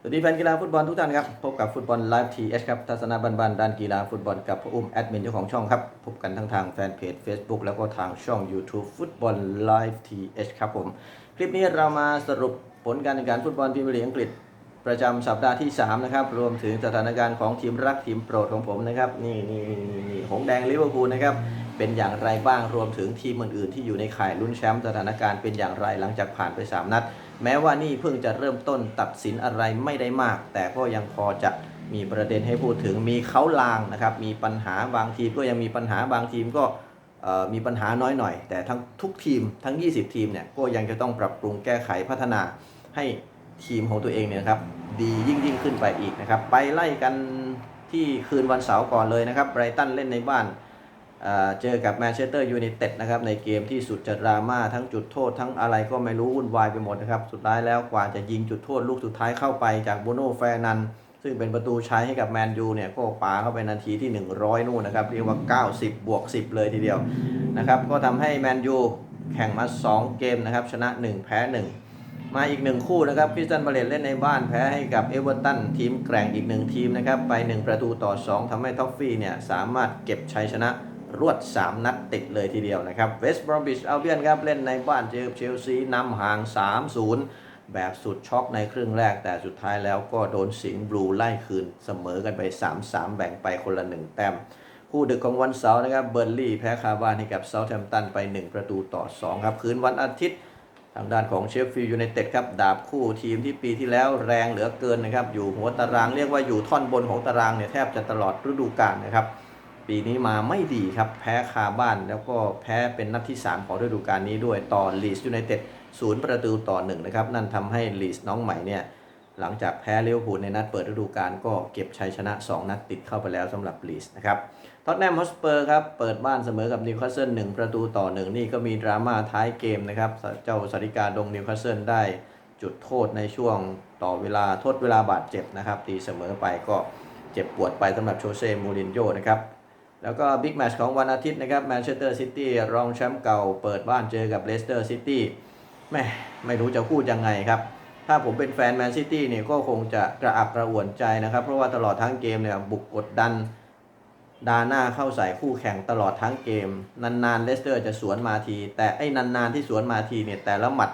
สวัสดีแฟนกีฬาฟุตบอลทุกท่านครับ พบกับฟุตบอลไลฟ์ทีเอชครับ ทัศนะบันๆด้านกีฬาฟุตบอลกับพระอุ้มแอดมินเจ้าของช่องครับ พบกันทั้งทางแฟนเพจ Facebook แล้วก็ทางช่อง YouTube ฟุตบอลไลฟ์ทีเอชครับผม คลิปนี้เรามาสรุปผลการแข่งขันฟุตบอลพรีเมียร์ลีกอังกฤษ ประจำสัปดาห์ที่ 3 นะครับ รวมถึงสถานการณ์ของทีมรักทีมโปรดของผมนะครับ นี่นี่นี่นี่นี่หงแดงลิเวอร์พูลนะครับเป็นอย่างไรบ้างรวมถึงทีมอื่นๆที่อยู่ในข่ายลุ้นแชมป์สถานการณ์เป็นอย่างไรหลังจากผ่านไป 3 นัด แม้ว่านี่เพิ่งจะเริ่มต้นตัดสินอะไรไม่ได้มาก แต่ก็ยังพอจะมีประเด็นให้พูดถึงมีเขาลางนะครับ มีปัญหาบางทีมก็ยังมีปัญหาบางทีมก็มีปัญหาน้อยหน่อย แต่ทั้งทุกทีมทั้ง 20 ทีมเนี่ยก็ยังจะต้องปรับปรุงแก้ไขพัฒนาให้ทีมของตัวเองเนี่ยครับดียิ่งยิ่งขึ้นไปอีกนะครับ ไปไล่กันที่คืนวันเสาร์ก่อนเลยนะครับไบรตันเล่นในบ้าน เจอกับแมนเชสเตอร์ยูไนเต็ดนะครับในเกมที่สุดจะดราม่าทั้งจุดโทษ ทั้งอะไรก็ไม่รู้วุ่นวายไปหมดนะครับ สุดท้ายแล้วกว่าจะยิงจุดโทษลูกสุดท้ายเข้าไปจากโบโน่แฟร์นัน ซึ่งเป็นประตูใช้ให้กับแมนยูเนี่ยก็ปาเข้าไปนาทีที่ 100 นู่นนะครับ เรียกว่า 90 บวก 10 เลยทีเดียวนะครับก็ทำให้แมนยูแข่งมา 2 เกมนะครับชนะ 1 แพ้ 1มาอีกหนึ่งคู่นะครับคริสตันบาเลตเล่นในบ้านแพ้ให้กับเอเวอร์ตันทีมแกร่งอีกหนึ่งทีมนะครับ ไป 1 ประตูต่อ 2ทำให้ท็อฟฟี่เนี่ยสามารถเก็บชัยชนะ รวด 3 นัดติดเลยทีเดียวนะครับเวสต์บรอมบิชอัลเบียนครับเล่นในบ้านเจอเชลซีนำห่าง 3-0 แบบสุดช็อกในครึ่งแรก แต่สุดท้ายแล้วก็โดนสิงห์บลูไล่คืนเสมอกันไป 3-3 แบ่งไปคนละ 1 แต้มคู่ดึกของวันเสาร์นะครับเบอร์ลี่แพ้คาบ้านให้กับเซาท์แฮมป์ตันไป 1 ประตูต่อ 2 ครับ คืนวันอาทิตย์ ทางด้านของเชฟฟิลด์ยูไนเต็ดครับ ดาบคู่ทีมที่ปีที่แล้วแรงเหลือเกินนะครับ อยู่หัวตารางเรียกว่าอยู่ท่อนบนของตารางเนี่ยแทบจะตลอดฤดูกาลนะครับ ปีนี้มาไม่ดีครับ แพ้คาบ้านแล้วก็แพ้เป็นนัดที่ 3 ของฤดูกาลนี้ด้วยต่อลีสยูไนเต็ดศูนย์ประตูต่อ1นะครับ นั่นทำให้ลีสน้องใหม่เนี่ย หลังจากแพ้เลิเวอร์พูในนัดเปิดฤดูกาลก็เก็บชัยชนะ 2 นัดติดเข้าไปแล้วสำหรับลีสนะครับท็อตแนมฮอสเปอร์ครับ เปิดบ้านเสมอกับนิวคาสเซิล1ประตูต่อ1นี่ก็มีดราม่าท้ายเกมนะครับเจ้าสาริกาดงนิวคาสเซิลได้จุดโทษในช่วงต่อเวลาโทดเวลาบาดเจ็บนะครับตีเสมอไปก็เจ็บปวดไปสำหรับโชเซ่มูรินโญ่นะครับ แล้วก็บิ๊กแมชของวันอาทิตย์นะครับแมนเชสเตอร์ซิตี้รองแชมป์เก่าเปิดบ้านเจอกับเลสเตอร์ซิตี้แม่ไม่รู้จะพูดยังไงครับ ถ้าผมเป็นแฟนแมนซิตี้เนี่ยก็คงจะกระอักกระอ่วนใจนะครับ เพราะว่าตลอดทั้งเกมเนี่ยบุกกดดันดาหน้าเข้าใส่คู่แข่งตลอดทั้งเกม นานๆเลสเตอร์จะสวนมาที แต่ไอ้นานๆที่สวนมาทีเนี่ยแต่ละหมัด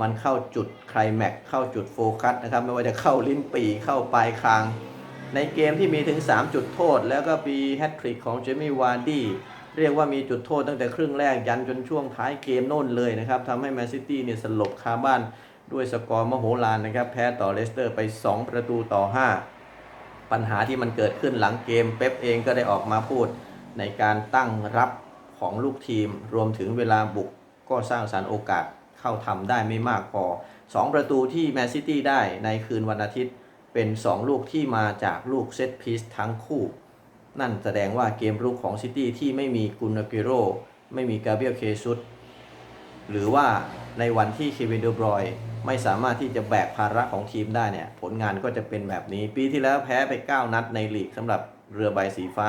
มันเข้าจุดไคลแม็กเข้าจุดโฟกัสนะครับ ไม่ว่าจะเข้าลิ้นปีเข้าปลายคาง ในเกมที่มีถึง 3 จุดโทษ แล้วก็มีแฮตทริกของเจมี่วาร์ดี้เรียกว่ามีจุดโทษตั้งแต่ครึ่งแรกยันจนช่วงท้ายเกมโน่นเลยนะครับทำให้แมนซิตี้เนี่ยสลบคาบ้านด้วยสกอร์มโหฬารนะครับ แพ้ต่อเลสเตอร์ไป 2 ประตูต่อ 5 ปัญหาที่มันเกิดขึ้นหลังเกม เป๊ปเองก็ได้ออกมาพูดในการตั้งรับของลูกทีม รวมถึงเวลาบุกก็สร้างสรรค์โอกาสเข้าทำได้ไม่มากพอ 2 ประตูที่แมนซิตี้ได้ในคืนวันอาทิตย์ เป็น 2 ลูกที่มาจากลูกเซตพีซทั้งคู่ นั่นแสดงว่าเกมรุกของซิตี้ที่ไม่มีกุนนากิโรไม่มีกาเบรียลเคซุสหรือว่าในวันที่เควินเดอบรอยไม่สามารถที่จะแบกภาระของทีมได้เนี่ย ผลงานก็จะเป็นแบบนี้ ปีที่แล้วแพ้ไป 9 นัดในลีกสำหรับเรือใบสีฟ้า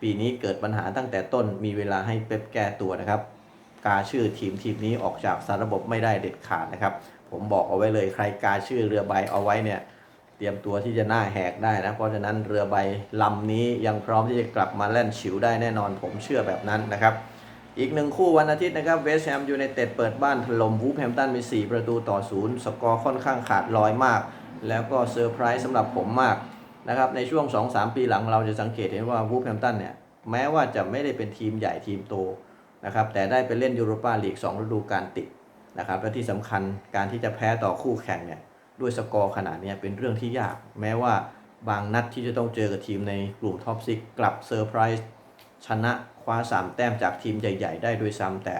ปีนี้เกิดปัญหาตั้งแต่ต้นมีเวลาให้เป๊ปแก้ตัวนะครับ กาชื่อทีมทีมนี้ออกจากสารระบบไม่ได้เด็ดขาดนะครับ ผมบอกเอาไว้เลยใครกาชื่อเรือใบเอาไว้เนี่ย เตรียมตัวที่จะหน้าแหกได้นะ เพราะฉะนั้นเรือใบลำนี้ยังพร้อมที่จะกลับมาแล่นฉิวได้แน่นอนผมเชื่อแบบนั้นนะครับ อีกหนึ่งคู่วันอาทิตย์นะครับเวสต์แฮมยูไนเต็ดเปิดบ้านถล่มวูฟแฮมตันไป4ประตูต่อศูนย์สกอร์ค่อนข้างขาดลอยมาก แล้วก็เซอร์ไพรส์สำหรับผมมากนะครับในช่วง 2-3 ปีหลังเราจะสังเกตเห็นว่าวูฟแฮมตันเนี่ยแม้ว่าจะไม่ได้เป็นทีมใหญ่ทีมโตนะครับแต่ได้ไปเล่นยูโรปาลีก2ฤดูกาลติดนะครับและที่สำคัญการที่จะแพ้ต่อคู่แข่งเนี่ย ด้วยสกอร์ขนาดนี้เป็นเรื่องที่ยาก แม้ว่าบางนัดที่จะต้องเจอกับทีมในกลุ่มท็อปซิกกลับเซอร์ไพรส์ชนะคว้า 3 แต้มจากทีมใหญ่ ๆ ได้ด้วยซ้ำแต่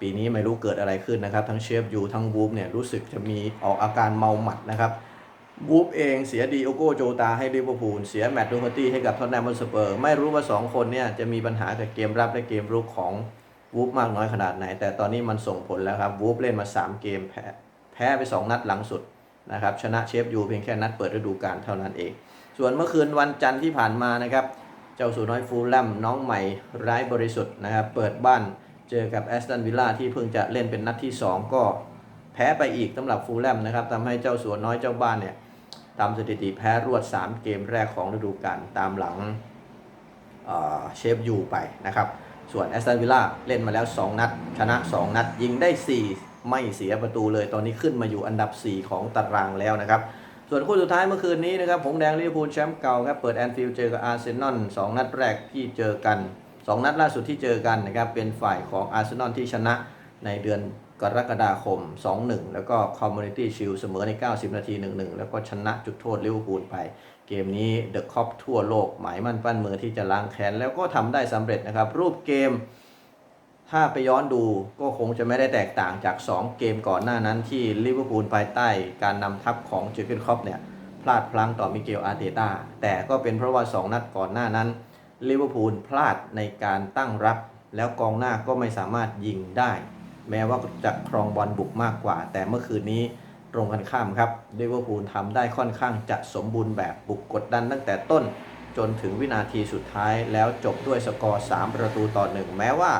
ปีนี้ไม่รู้เกิดอะไรขึ้นนะครับ ทั้งเชฟยูทั้งวูฟเนี่ยรู้สึกจะมีออกอาการเมาหมัดนะครับวูฟเองเสียดีโอโกโจตาให้ลิเวอร์พูลเสียแมตต์ดูฮอร์ตี้ให้กับท็อตแนมฮอตสเปอร์ ไม่รู้ว่า 2 คนเนี่ยจะมีปัญหากับเกมรับและเกมรุกของวูฟมากน้อยขนาดไหน แต่ตอนนี้มันส่งผลแล้วครับวูฟเล่นมา 3 เกมแพ้แพ้ไป 2 นัดหลังสุด นะครับชนะเชฟยูเพียงแค่นัดเปิดฤดูกาลเท่านั้นเอง ส่วนเมื่อคืนวันจันทร์ที่ผ่านมานะครับ เจ้าสูน้อยฟูลแลมน้องใหม่ไร้บริสุทธิ์นะครับ เปิดบ้านเจอกับแอสตันวิลล่าที่เพิ่งจะเล่นเป็นนัดที่ 2 ก็แพ้ไปอีกสำหรับฟูลแลมนะครับทำให้เจ้าสัวน้อยเจ้าบ้านเนี่ยตามสถิติแพ้รวด 3 เกมแรกของฤดูกาลตามหลังเอ่อเชฟยูไปนะครับ ส่วนแอสตันวิลล่าเล่นมาแล้ว 2 นัด ชนะ 2 นัดยิงได้ 4 ไม่เสียประตูเลย ตอนนี้ขึ้นมาอยู่อันดับ 4 ของตารางแล้วนะครับส่วนคู่สุดท้ายเมื่อคืนนี้นะครับผงแดงลิเวอร์พูลแชมป์เก่าครับเปิดแอนฟิลด์เจอกับอาร์เซนอล2นัดแรกที่เจอกัน 2 นัดล่าสุดที่เจอกันนะครับเป็นฝ่ายของอาร์เซนอลที่ชนะในเดือนกรกฎาคม 2-1 แล้วก็คอมมูนิตี้ชิลเสมอใน 90 นาที 1-1 แล้วก็ชนะจุดโทษลิเวอร์พูลไป เกมนี้เดอะคอปทั่วโลกหมายมั่นปั้นมือที่จะล้างแค้นแล้วก็ทำได้สำเร็จนะครับ รูปเกม ถ้าไปย้อนดูก็คงจะไม่ได้แตกต่างจาก 2 เกมก่อนหน้านั้นที่ลิเวอร์พูลภายใต้การนำทัพของเจอร์เกนครอปเนี่ยพลาดพลั้งต่อมิเกลอาร์เตตาแต่ก็เป็นเพราะว่า 2 นัดก่อนหน้านั้นลิเวอร์พูลพลาดในการตั้งรับ แล้วกองหน้าก็ไม่สามารถยิงได้ แม้ว่าจะครองบอลบุกมากกว่า แต่เมื่อคืนนี้ตรงกันข้ามครับลิเวอร์พูลทำได้ค่อนข้างจะสมบูรณ์แบบบุกกดดันตั้งแต่ต้น จนถึงวินาทีสุดท้ายแล้วจบด้วยสกอร์ 3 ประตูต่อหนึ่งแม้ว่า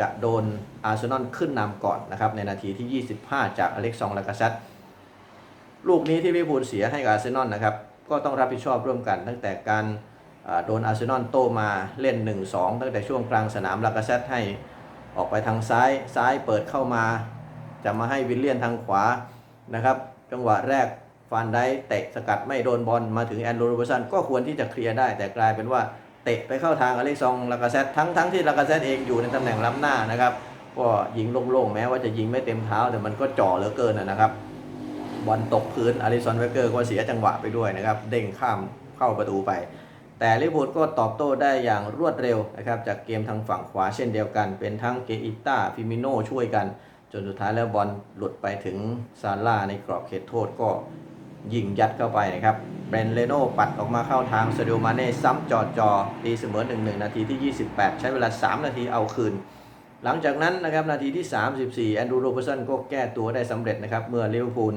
จะโดนอาร์เซนอลขึ้นนำก่อนนะครับในนาทีที่ 25 จากอเล็กซองลากาซัตลูกนี้ที่ลิเวอร์พูลเสียให้กับอาร์เซนอลนะครับก็ต้องรับผิดชอบร่วมกัน ตั้งแต่การโดนอาร์เซนอลโตมาเล่น 1-2 ตั้งแต่ช่วงกลางสนามลากาซัตให้ออกไปทางซ้ายซ้ายเปิดเข้ามา จะมาให้วิลเลียนทางขวานะครับจังหวะแรกฟานได้เตะสกัดไม่โดนบอลมาถึงแอนโดรโรเบสันก็ควรที่จะเคลียร์ได้แต่กลายเป็นว่า เตะไปเข้าทางอเล็กซองลากาเซตทั้งทั้งที่ลากาเซตเองอยู่ในตำแหน่งล้ำหน้านะครับก็ยิงโล่งๆแม้ว่าจะยิงไม่เต็มเท้าแต่มันก็จ่อเหลือเกินนะครับบอลตกพื้นอลิซอนเวเกอร์ก็เสียจังหวะไปด้วยนะครับ เด้งข้ามเข้าประตูไป แต่ลิเวอร์พูลก็ตอบโต้ได้อย่างรวดเร็วนะครับ จากเกมทางฝั่งขวาเช่นเดียวกัน เป็นทั้งเกอิต้าฟิมิโนช่วยกัน จนสุดท้ายแล้วบอลหลุดไปถึงซาร่าในกรอบเขตโทษก็ ยิงยัดเข้าไปนะครับเบรนเลโน่ปัดออกมาเข้าทางซาดิโอมาเน่ซ้ำจอดจอตีเสมอ 1-1 นาทีที่ 28 ใช้เวลา 3 นาทีเอาคืน หลังจากนั้นนะครับนาทีที่ 34 แอนดรูโรเบอร์สันก็แก้ตัวได้สำเร็จนะครับ เมื่อลิเวอร์พูล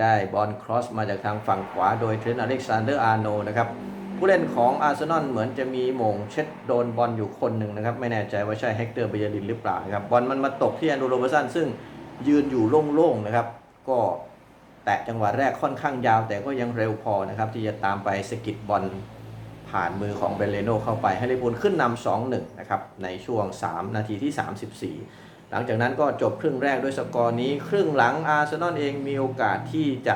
ได้บอลครอสมาจากทางฝั่งขวาโดยเทรนอเล็กซานเดอร์อาร์โนนะครับผู้เล่นของอาร์เซนอลเหมือนจะมีมงเช็ดโดนบอลอยู่คนหนึ่งนะครับ ไม่แน่ใจว่าใช่เฮกเตอร์เบยรินหรือเปล่าครับบอลมันมาตกที่แอนดรูโรเบอร์สันซึ่งยืนอยู่โล่งๆนะครับ ก็ แตะจังหวะแรกค่อนข้างยาว แต่ก็ยังเร็วพอนะครับที่จะตามไปสกิดบอลผ่านมือของเบรเลโนเข้าไปให้ลิเวอร์พูลขึ้นนำ2-1นะครับในช่วง 3 นาทีที่ 34 หลังจากนั้นก็จบครึ่งแรกด้วยสกอร์นี้ ครึ่งหลังอาร์เซนอลเองมีโอกาสที่จะ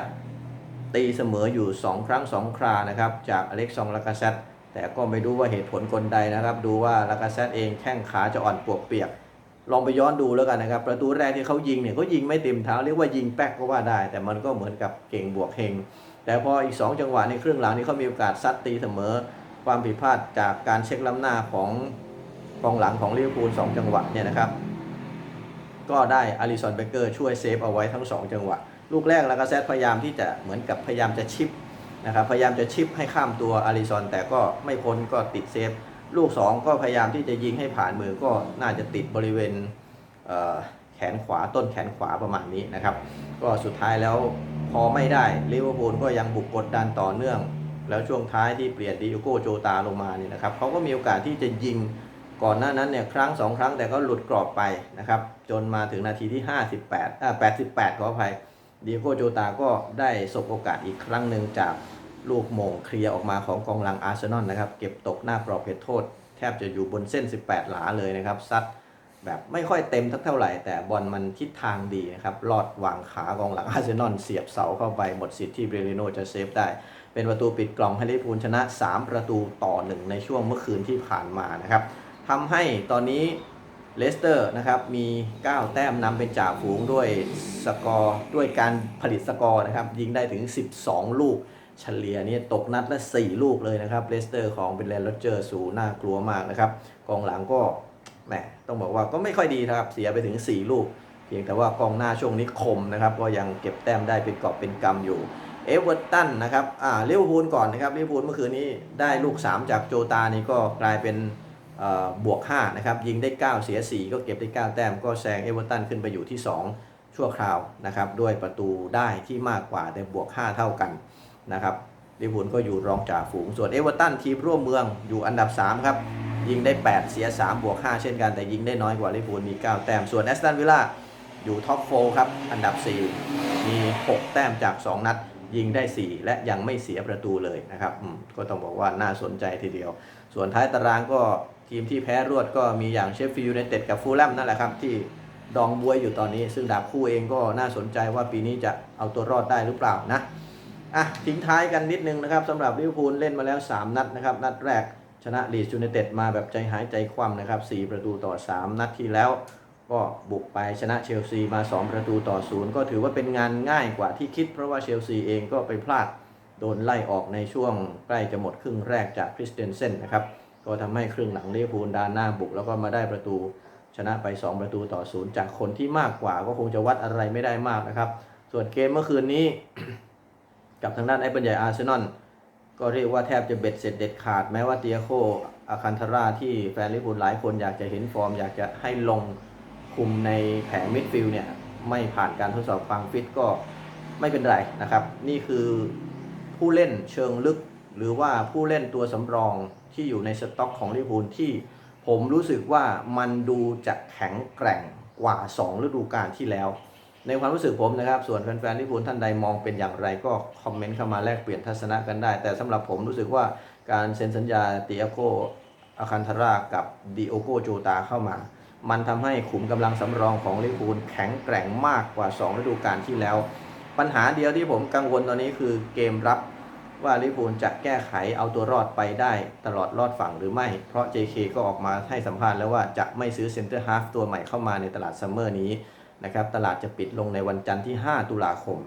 ตีเสมออยู่ 2 ครั้ง 2 ครานะครับจากอเล็กซองลากาเซตแต่ก็ไม่รู้ว่าเหตุผลกลใดนะครับ ดูว่าลากาเซตเองแข้งขาจะอ่อนปวกเปียก ลองไปย้อนดูแล้วกันนะครับ ประตูแรกที่เขายิงเนี่ยเขายิงไม่เต็มเท้าเรียกว่ายิงแป๊กก็ว่าได้ แต่มันก็เหมือนกับเก่งบวกเฮงแต่พออีก 2 จังหวะในครึ่งหลังนี่เขามีโอกาสซัดตีเสมอ ความผิดพลาดจากการเช็คล้ำหน้าของกองหลังของลิเวอร์พูล2จังหวะเนี่ยนะครับ ก็ได้อาริสันเบเกอร์ช่วยเซฟเอาไว้ทั้ง 2 จังหวะ ลูกแรกลากาเซตพยายามที่จะเหมือนกับพยายามจะชิปนะครับพยายามจะชิปให้ข้ามตัวอาริสันแต่ก็ไม่พ้นก็ติดเซฟ ลูก2ก็พยายามที่จะยิงให้ผ่านมือก็น่าจะติดบริเวณเแขนขวาต้นแขนขวาประมาณนี้นะครับ ก็สุดท้ายแล้วพอไม่ได้ลิเวอร์พูลก็ยังบุกกดดันต่อเนื่อง แล้วช่วงท้ายที่เปลี่ยนดิโอโกโจตาลงมาเนี่ยนะครับเขาก็มีโอกาสที่จะยิงก่อนหน้านั้นเนี่ยครั้งสองครั้งแต่ก็หลุดกรอบไปนะครับ จนมาถึงนาทีที่ 58อ่า88 ขออภัยดิโอโกโจตาก็ได้สบโอกาสอีกครั้งหนึ่งจาก ลูกโมงเคลียร์ออกมาของกองหลังอาร์เซนอลนะครับ เก็บตกหน้ากรอบเขตโทษ แทบจะอยู่บนเส้น 18 หลาเลยนะครับ ซัดแบบไม่ค่อยเต็มทักเท่าไหร่ แต่บอลมันทิศทางดีนะครับ ลอดวางขากองหลังอาร์เซนอลเสียบเสาเข้าไปหมดสิทธิ์ที่เบรลิโนจะเซฟได้ เป็นประตูปิดกล่องให้ลิเวอร์พูลชนะ 3 ประตูต่อ 1 ในช่วงเมื่อคืนที่ผ่านมานะครับทำให้ตอนนี้เลสเตอร์นะครับมี 9 แต้มนำเป็นจ่าฝูงด้วยสกอร์ด้วยการผลิตสกอร์นะครับยิงได้ถึง 12 ลูก เฉลี่ยนี่ตกนัดละ 4 ลูกเลยนะครับเลสเตอร์ของเบรนด์โรเจอร์สูน่ากลัวมากนะครับกองหลังก็แหมต้องบอกว่าก็ไม่ค่อยดีนะครับเสียไปถึง 4 ลูก เพียงแต่ว่ากองหน้าช่วงนี้คมนะครับก็ยังเก็บแต้มได้เป็นกอบเป็นกำอยู่เอเวอร์ตันนะครับอ่าลิเวพูลก่อนนะครับลิเวพูลเมื่อคืนนี้ได้ลูก 3 จากโจตานี่ก็กลายเป็นบวก5นะครับยิงได้ 9 เสีย 4 ก็เก็บได้ 9 แต้มก็แซงเอเวอร์ตันขึ้นไปอยู่ที่ 2 ชั่วคราวนะครับด้วยประตูได้ที่มากกว่าแต่บวก 5 เท่ากัน นะครับลิเวอร์พูลก็อยู่รองจ่าฝูง ส่วนเอเวอร์ตันทีมร่วมเมืองอยู่อันดับ 3 ครับ ยิงได้ 8 เสีย 3 บวก 5 เช่นกัน แต่ยิงได้น้อยกว่าลิเวอร์พูลมี 9 แต้ม ส่วนแอสตันวิลล่าอยู่ท็อปโฟครับ อันดับ 4 มี 6 แต้มจาก 2 นัด ยิงได้ 4 และยังไม่เสียประตูเลยนะครับก็ต้องบอกว่าน่าสนใจทีเดียว ส่วนท้ายตารางก็ทีมที่แพ้รวดก็มีอย่างเชฟฟิลด์ยูไนเต็ดกับฟูลแลมนั่นแหละครับที่ดองบวยอยู่ตอนนี้ ซึ่งดาบคู่เองก็น่าสนใจว่าปีนี้จะเอาตัวรอดได้หรือเปล่านะ อะทิ้งท้ายกันนิดนึงนะครับสำหรับลิเวอร์พูลเล่นมาแล้ว 3 นัดนะครับ นัดแรกชนะลีดยูไนเต็ดมาแบบใจหายใจคว่ำนะครับ 4 ประตูต่อ 3 นัดที่แล้ว ก็บุกไปชนะเชลซีมา 2 ประตูต่อ 0 ก็ถือว่าเป็นงานง่ายกว่าที่คิด เพราะว่าเชลซีเองก็ไปพลาดโดนไล่ออกในช่วงใกล้จะหมดครึ่งแรกจากคริสเตนเซนนะครับ ก็ทำให้ครึ่งหลังลิเวอร์พูลดานหน้าบุกแล้วก็มาได้ประตูชนะไป 2 ประตูต่อ 0 จากคนที่มากกว่าก็คงจะวัดอะไรไม่ได้มากนะครับ ส่วนเกมเมื่อคืนนี้ กับทางด้านไอ้ปัญญาอาร์เซนอลก็เรียกว่าแทบจะเบ็ดเสร็จเด็ดขาดแม้ว่าเตียโคอาคันทาราที่แฟนลิเวอร์พูลหลายคนอยากจะเห็นฟอร์ม อยากจะให้ลงคุมในแผงมิดฟิลด์เนี่ย ไม่ผ่านการทดสอบความฟิตก็ไม่เป็นไรนะครับ นี่คือผู้เล่นเชิงลึก หรือว่าผู้เล่นตัวสำรองที่อยู่ในสต็อกของลิเวอร์พูลที่ผมรู้สึกว่ามันดูจะแข็งแกร่งกว่า 2 ฤดูกาลที่แล้ว ในความรู้สึกผมนะครับ ส่วนแฟนๆลิเวอร์พูลท่านใดมองเป็นอย่างไรก็คอมเมนต์เข้ามาแลกเปลี่ยนทัศนะกันได้ แต่สำหรับผมรู้สึกว่าการเซ็นสัญญาเตียโกอาคันทารากับดิโอโกโจตาเข้ามา มันทำให้ขุมกำลังสำรองของลิเวอร์พูลแข็งแกร่งมากกว่า 2 ฤดูกาลที่แล้ว ปัญหาเดียวที่ผมกังวลตอนนี้คือเกมรับว่าลิเวอร์พูลจะแก้ไขเอาตัวรอดไปได้ตลอดรอดฝั่งหรือไม่ เพราะ JK ก็ออกมาให้สัมภาษณ์แล้วว่าจะไม่ซื้อเซ็นเตอร์ฮาฟตัวใหม่เข้ามาในตลาดซัมเมอร์นี้ นะครับตลาดจะปิดลงในวันจันทร์ที่ 5 ตุลาคม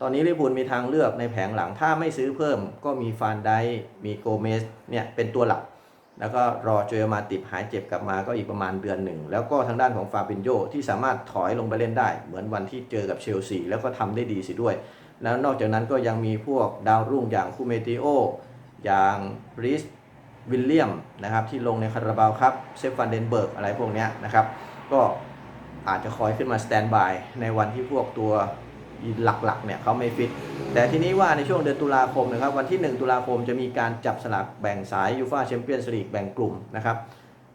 ตอนนี้ลิพูลมีทางเลือกในแผงหลังถ้าไม่ซื้อเพิ่ม ก็มีฟานไดมีโกเมสเนี่ยเป็นตัวหลัก แล้วก็รอโจเอมาติบหายเจ็บกลับมาก็อีกประมาณเดือนหนึ่ง แล้วก็ทางด้านของฟาบินโยที่สามารถถอยลงไปเล่นได้ เหมือนวันที่เจอกับเชลซีแล้วก็ทำได้ดีสิด้วย แล้วนอกจากนั้นก็ยังมีพวกดาวรุ่งอย่างคูเมติโออย่างริสวิลเลียมนะครับที่ลงในคาราบาวครับเซฟฟันเดนเบิร์กอะไรพวกเนี้ยนะครับก็ อาจจะคอยขึ้นมาสแตนบายในวันที่พวกตัวหลักๆเนี่ยเขาไม่ฟิต แต่ทีนี้ว่าในช่วงเดือนตุลาคมนะครับวันที่ 1 ตุลาคมจะมีการจับสลากแบ่งสายยูฟาแชมเปี้ยนส์ลีกแบ่งกลุ่มนะครับ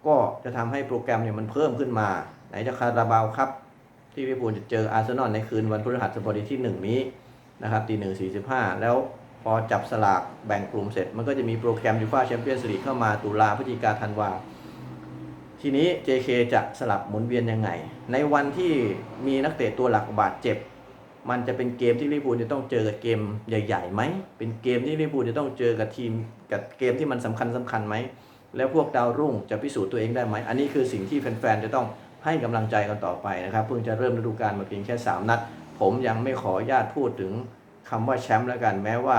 ก็จะทำให้โปรแกรมเนี่ยมันเพิ่มขึ้นมา ไหนจะคาราบาวครับ ที่ลิเวอร์พูลจะเจออาร์เซนอลในคืนวันพฤหัสบดีที่ 1 นี้นะครับตีหนึ่งสี่สิบห้าแล้วพอจับสลากแบ่งกลุ่มเสร็จ มันก็จะมีโปรแกรมยูฟาแชมเปี้ยนส์ลีกเข้ามาตุลาพฤศจิกาธันวา ทีนี้ JK จะสลับหมุนเวียนยังไง ในวันที่มีนักเตะตัวหลักบาดเจ็บ มันจะเป็นเกมที่ลิเวอร์พูลจะต้องเจอกับเกมใหญ่ๆไหม เป็นเกมที่ลิเวอร์พูลจะต้องเจอกับทีมกับเกมที่มันสำคัญสำคัญไหม แล้วพวกดาวรุ่งจะพิสูจน์ตัวเองได้ไหม อันนี้คือสิ่งที่แฟนๆจะต้องให้กำลังใจกันต่อไปนะครับ เพิ่งจะเริ่มฤดูกาลมาเพียงแค่ 3 นัด ผมยังไม่ขอญาตพูดถึงคำว่าแชมป์แล้วกัน แม้ว่า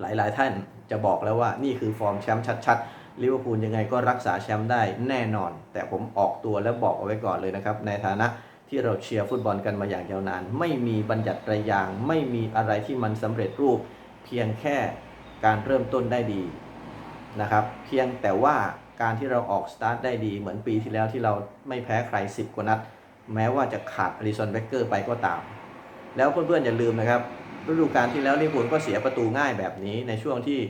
หลายๆท่านจะบอกแล้วว่านี่คือฟอร์มแชมป์ชัดๆ ลิเวอร์พูลยังไงก็รักษาแชมป์ได้แน่นอน แต่ผมออกตัวและบอกเอาไว้ก่อนเลยนะครับ ในฐานะที่เราเชียร์ฟุตบอลกันมาอย่างยาวนาน ไม่มีบัญญัติระยาง ไม่มีอะไรที่มันสำเร็จรูป เพียงแค่การเริ่มต้นได้ดีนะครับ เพียงแต่ว่าการที่เราออกสตาร์ทได้ดีเหมือนปีที่แล้วที่เราไม่แพ้ใคร 10 กว่านัด แม้ว่าจะขาดอลิซอนเบเกอร์ไปก็ตาม แล้วเพื่อนๆอย่าลืมนะครับฤดูกาลที่แล้วลิเวอร์พูลก็เสียประตูง่ายแบบนี้ในช่วงที่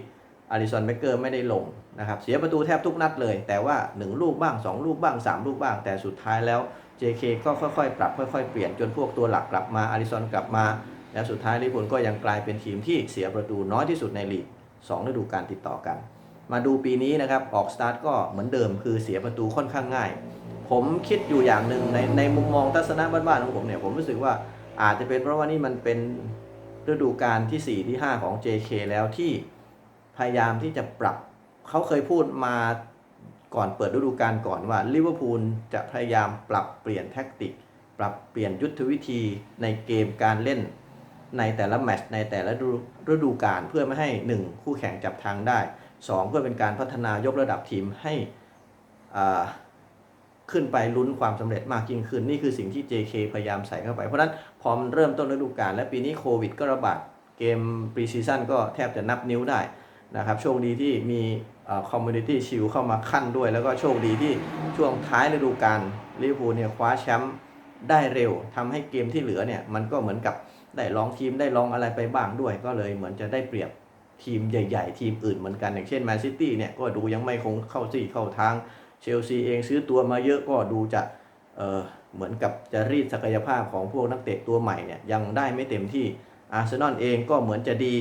อลิซอนเบเกอร์ไม่ได้ลงนะครับเสียประตูแทบทุกนัดเลย แต่ว่า 1 ลูกบ้าง 2 ลูกบ้าง 3 ลูกบ้าง แต่สุดท้ายแล้ว JK ก็ค่อยๆ ปรับค่อยๆ เปลี่ยนจนพวกตัวหลักกลับมาอลิซอนกลับมา แล้วสุดท้ายลิเวอร์พูลก็ยังกลายเป็นทีมที่เสียประตูน้อยที่สุดในลีก2ฤดูกาลติดต่อกัน มาดูปีนี้นะครับออกสตาร์ทก็เหมือนเดิมคือเสียประตูค่อนข้างง่าย ผมคิดอยู่อย่างหนึ่งในในมุมมองทัศนะบ้านๆของผมเนี่ยผมรู้สึกว่าอาจจะเป็นเพราะว่านี่มันเป็นฤดูกาลที่ 4 ที่ 5 ของ JK แล้วที่ พยายามที่จะปรับเขาเคยพูดมาก่อนเปิดฤดูกาลก่อนว่าลิเวอร์พูลจะพยายามปรับเปลี่ยนแท็กติก ปรับเปลี่ยนยุทธวิธีในเกมการเล่นในแต่ละแมตช์ในแต่ละฤดูกาลเพื่อไม่ให้ 1 คู่แข่งจับทางได้ 2 เพื่อเป็นการพัฒนายกระดับทีมให้อ่าขึ้นไปลุ้นความสำเร็จมากยิ่งขึ้น นี่คือสิ่งที่ JK พยายามใส่เข้าไป เพราะฉะนั้นพอมันเริ่มต้นฤดูกาลและปีนี้โควิดก็ระบาดเกมปรีซีซั่นก็แทบจะนับนิ้วได้ นะครับโชคดีที่มีคอมมูนิตี้ชิลเข้ามาขั้นด้วย แล้วก็โชคดีที่ช่วงท้ายฤดูกาลลิเวอร์พูลเนี่ยคว้าแชมป์ได้เร็วทำให้เกมที่เหลือเนี่ยมันก็เหมือนกับได้ลองทีมได้ลองอะไรไปบ้างด้วย ก็เลยเหมือนจะได้เปรียบทีมใหญ่ ๆ ทีมอื่นเหมือนกันอย่างเช่นแมนซิตี้เนี่ยก็ดูยังไม่คงเข้าซี่เข้าทางเชลซีเองซื้อตัวมาเยอะก็ดูจะเออเหมือนกับจะรีดศักยภาพของพวกนักเตะตัวใหม่เนี่ยยังได้ไม่เต็มที่อาร์เซนอลเองก็เหมือนจะดี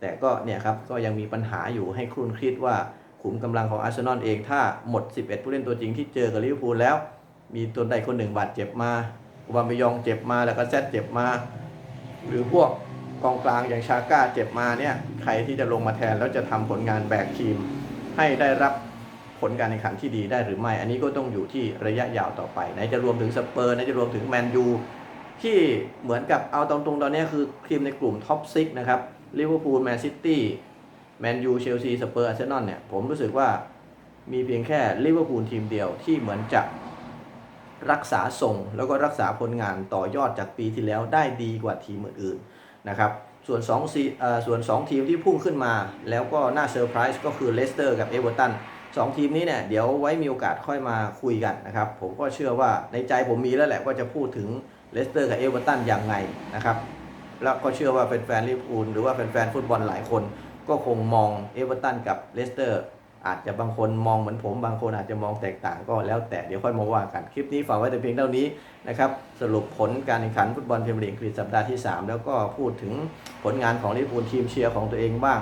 แต่ก็เนี่ยครับก็ยังมีปัญหาอยู่ให้ครุนคิดว่าขุมกำลังของอาร์เซนอลเองถ้าหมด 11 ผู้เล่นตัวจริงที่เจอกับลิเวอร์พูลแล้ว มีตัวใดคนหนึ่งบาดเจ็บมาอุบามายองเจ็บมาแล้วก็แซดเจ็บมา หรือพวกกองกลางอย่างชาก้าเจ็บมาเนี่ยใครที่จะลงมาแทนแล้วจะทำผลงานแบกทีม ให้ได้รับผลการแข่งขันที่ดีได้หรือไม่ อันนี้ก็ต้องอยู่ที่ระยะยาวต่อไปไหนจะรวมถึงสเปอร์ไหนจะรวมถึงแมนยูที่เหมือนกับเอาตรงๆตอนนี้คือทีมในกลุ่มท็อปซิกนะครับ ลิเวอร์พูลแมนซิตี้แมนยูเชลซีสเปอร์อาร์เซนอลเนี่ยผมรู้สึกว่ามีเพียงแค่ลิเวอร์พูลทีมเดียวที่เหมือนจะรักษาทรงแล้วก็รักษาผลงานต่อยอดจากปีที่แล้วได้ดีกว่าทีมอื่นๆนะครับส่วน2ซีเออส่วน 2 ทีมที่พุ่งขึ้นมา แล้วก็น่าเซอร์ไพรส์ก็คือเลสเตอร์กับเอเวอร์ตันสองทีมนี้เนี่ยเดี๋ยวไว้มีโอกาสค่อยมาคุยกันนะครับ ผมก็เชื่อว่าในใจผมมีแล้วแหละว่าจะพูดถึงเลสเตอร์กับเอเวอร์ตันอย่างไงนะครับ แล้วก็เชื่อว่าแฟนลิเวอร์พูลหรือว่าแฟนๆฟุตบอลหลายคน ก็คงมองเอเวอร์ตันกับเลสเตอร์อาจจะบางคนมองเหมือนผม บางคนอาจจะมองแตกต่างก็แล้วแต่เดี๋ยวค่อยมาว่ากัน คลิปนี้ฝากไว้แต่เพียงเท่านี้นะครับ สรุปผลการแข่งขันฟุตบอลพรีเมียร์ลีกฤษสัปดาห์ที่ 3 แล้วก็พูดถึงผลงานของลิเวอร์พูลทีมเชียร์ของตัวเองบ้าง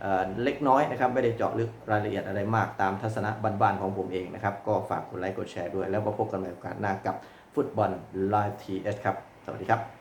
เเล็กน้อยนะครับ ไม่ได้เจาะลึกรายละเอียดอะไรมากตามทัศนะบ้านๆของผมเองนะครับ ก็ฝากกดไลค์กดแชร์ด้วย แล้วมาพบกันใหม่โอกาสหน้ากับฟุตบอลไลฟ์ทีเอสครับ สวัสดีครับ